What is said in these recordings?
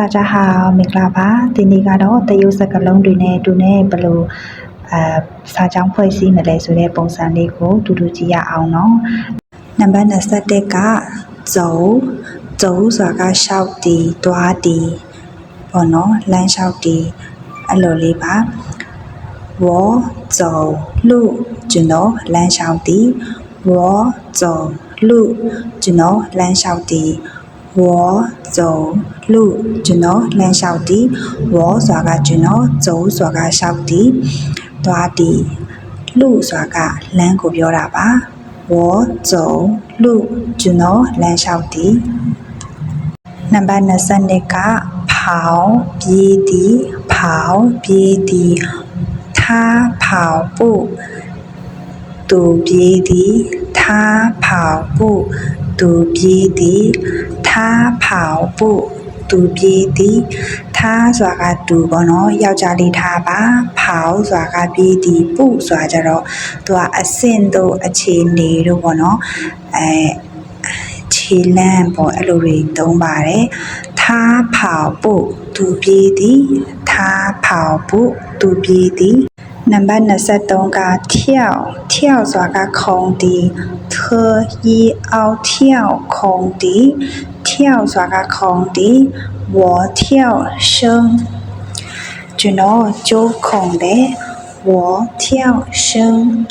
စာကြဟာမင်္ဂလာပါဒီနေ့ကတော့တရုတ်စကားလုံးတွေနဲ့အတူနဲ့ဘယ်လိုအဲစာကြောင်းဖွဲ့စည်းမလဲဆိုတဲ့ပုံစံလေးကိုတူတူကြည့်ရအောင်နော်နံပါတ်21ကဇုံဇုံဆိုတာကရှောက်တီတွားတီပေါ့နော်လမ်းလျှောက်တီအဲ့လိုလေးပါဝေါ်ဇုံလူကျွန်တော်လမ်းလျှောက်တီဝေါ်ဇုံလူကျွန်တော်လမ်းလျှောက်တီ ဝေါ်ဇုံလူကျွန်တော်လမ်းလျှောက်တီဝေါ်စွာကကျွန်တော်ဇုံစွာကလျှောက်တီသွားတီလူစွာကလမ်းကိုပြောတာပါဝေါ်ဇုံလူကျွန်တော်လမ်းလျှောက်တီနံပါတ်22ကဖောင်ပြေးတီဖောင်ပြေးတီထားဖောင်ပုသူပြေးတီထားဖောင်ပုသူပြေးတီ ည်他跑步သူပြေးသည်他ဆိုတာကသူပေါ့နော်ယောက်ျားလေးထားပါ跑ဆိုတာကပြေးသည်ပုဆိုတာကြတော့သူကအဆင့်တို့အခြေအနေတို့ပေါ့နော်အဲခြေလမ်းပေါ့အဲ့လိုတွေသုံးပါတယ်他跑步သူပြေးသည်他跑步သူပြေးသည်နံပါတ်23က跳跳ဆိုတာကခုံတီထီအောက်跳ခုံတီ 跳ဆိုတာကခုံတီ我跳绳ကျွန်တော်ကျိုးခုံတယ်我跳绳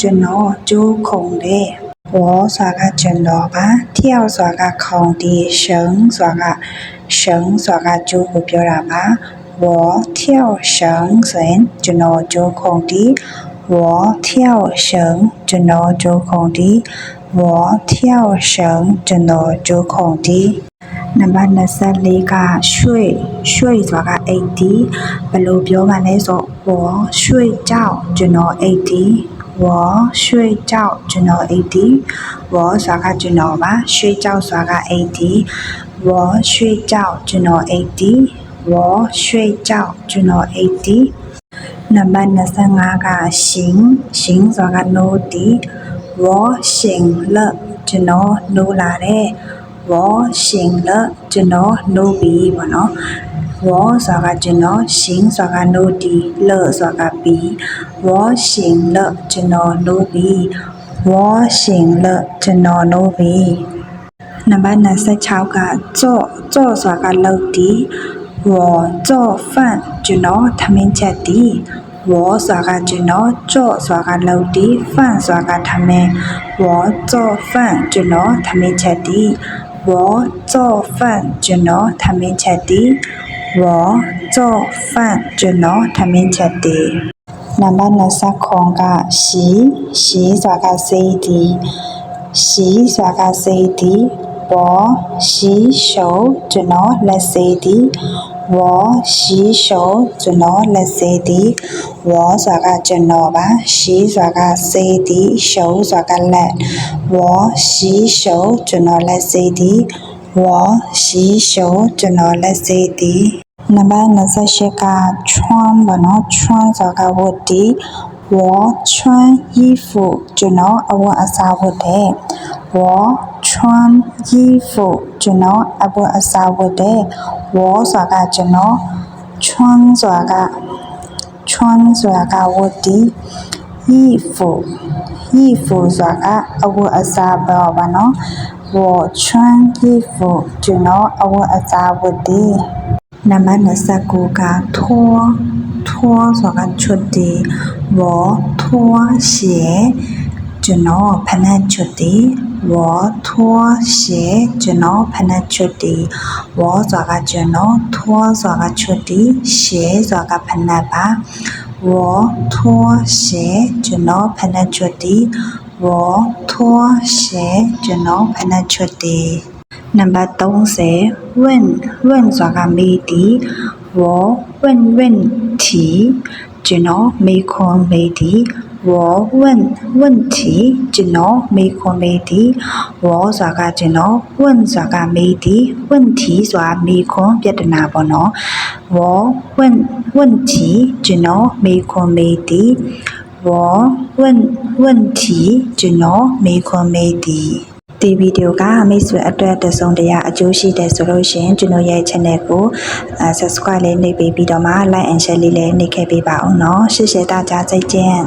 ကျွန်တော်ကျိုးခုံတယ်我ဆိုတာကကျွန်တော်ပါ跳ဆိုတာကခုံတီ绳ဆိုတာက绳ဆိုတာကကျိုးကိုပြောတာပါ我跳绳ဆိုရင်ကျွန်တော်ကျိုးခုံတီ我跳绳ကျွန်တော်ကျိုးခုံတီ我 ဝေါ်ထျောက်ရှုံကျွန်တော်ဂျိုးခုံတီနံပါတ်24ကရွှေရွှေဆိုတာက80ဘယ်လိုပြောမှလဲဆိုဝေါ်ရွှေကြောင့်ကျွန်တော်80ဝေါ်ရွှေကြောင့်ကျွန်တော်80ဝေါ်ဆိုတာကကျွန်တော်ပါရွှေကြောင့်ဆိုတာက80ဝေါ်ရွှေကြောင့်ကျွန်တော်80ဝေါ်ရွှေကြောင့်ကျွန်တော်80နံပါတ်25ကရှင်ရှင်ဆိုတာက no တီ raw shin le ကျွန်တော်နိုးလာတယ် raw shin le ကျွန်တော်နိုးပြီပေါ့နော် raw ဆိုတာကကျွန်တော် shin ဆိုတာကနိုးဒီ le ဆိုတာကပြီ raw shin le ကျွန်တော်နိုးပြီ raw shin le ကျွန်တော်နိုးပြီနံပါတ်26ကကြော့ကြော့ဆိုတာကလောက်ဒီ raw ကြော့ fan ကျွန်တော်ထမင်းချက်ဒီ ဝေါ်စွာကကျင်းတော့ကြော့စွာကလောက်တီဖန့်စွာကထမဲဝေါ်ကြော့ဖန့်ကျင်းတော့ထမဲချက်တီဝေါ်ကြော့ဖန့်ကျင်းတော့ထမဲချက်တီဝေါ်ကြော့ဖန့်ကျင်းတော့ထမဲချက်တီနံပါတ်20ခွန်ကရှီရှီစွာကစိတ်တီရှီစွာကစိတ်တီ ပေါ်ရှိရှုံကျွန်တော်လက်စေးသည်ဝေါ်ရှိရှုံကျွန်တော်လက်စေးသည်ဝေါ်စွာကကျွန်တော်ပါရှိစွာကစေးသည်ရှုံစွာကလက်ဝေါ်ရှိရှုံကျွန်တော်လက်စေးသည်ဝေါ်ရှိရှုံကျွန်တော်လက်စေးသည်နံပါတ်28ကချွမ်းပါနော်ချွမ်းစွာကဝတ်တီဝေါ်ချွမ်း衣服ကျွန်တော်အဝတ်အစားဝတ်တယ်ဝေါ် Chuan Yi Fu ကျွန်တော်အပွက်အစားဝတ်တယ် Wall ဆိုတာကကျွန်တော် Chuan ဆိုတာက Chuan ဆိုတာကဝတ်တီ Yi Fu Yi Fu ဆိုတာကအဝတ်အစားပေါ့ပါနော် Wall Chuan Yi Fu ကျွန်တော်အဝတ်အစားဝတ်တယ်နံပါတ်29ကထိုးထိုးဆိုတာချွတ်တီ Wall 拖鞋 ကျွန်တော်ဖနက်ချွတ်တီဝေါ်ထွားရှေကျွန်တော်ဖနက်ချွတ်တီဝေါ်စွာကကျွန်တော်ထွားစွာကချွတ်တီရှေစွာကဖနက်ပါဝေါ်ထွားရှေကျွန်တော်ဖနက်ချွတ်တီဝေါ်ထွားရှေကျွန်တော်ဖနက်ချွတ်တီနံပါတ်30ဝင်းဝင်းစွာကမေးတီဝေါ်ဝင်းဝင်းတီကျွန်တော်မေခွန်မေးတီ ဝဝန်ဝန်ချီကျွန်တော်မေခွန်မေတီဝဆိုတာကကျွန်တော်ဝန်ဆိုတာကမေတီဝန်ချီဆိုတာမေခွန်ပြတနာပေါ့နော်ဝဝန်ဝန်ချီကျွန်တော်မေခွန်မေတီဝဝန်ဝန်ချီကျွန်တော်မေခွန်မေတီဒီဗီဒီယိုကမိတ်ဆွေအတွက်တစုံတရာအကျိုးရှိတယ်ဆိုလို့ရှင်ကျွန်တော်ရဲ့ channel ကို subscribe လေးနှိပ်ပေးပြီးတော့မှ like and share လေးလည်းနှိပ်ခဲ့ပေးပါအောင်နော်ရှေ့ရှေ့တကြစိတ်ချင်း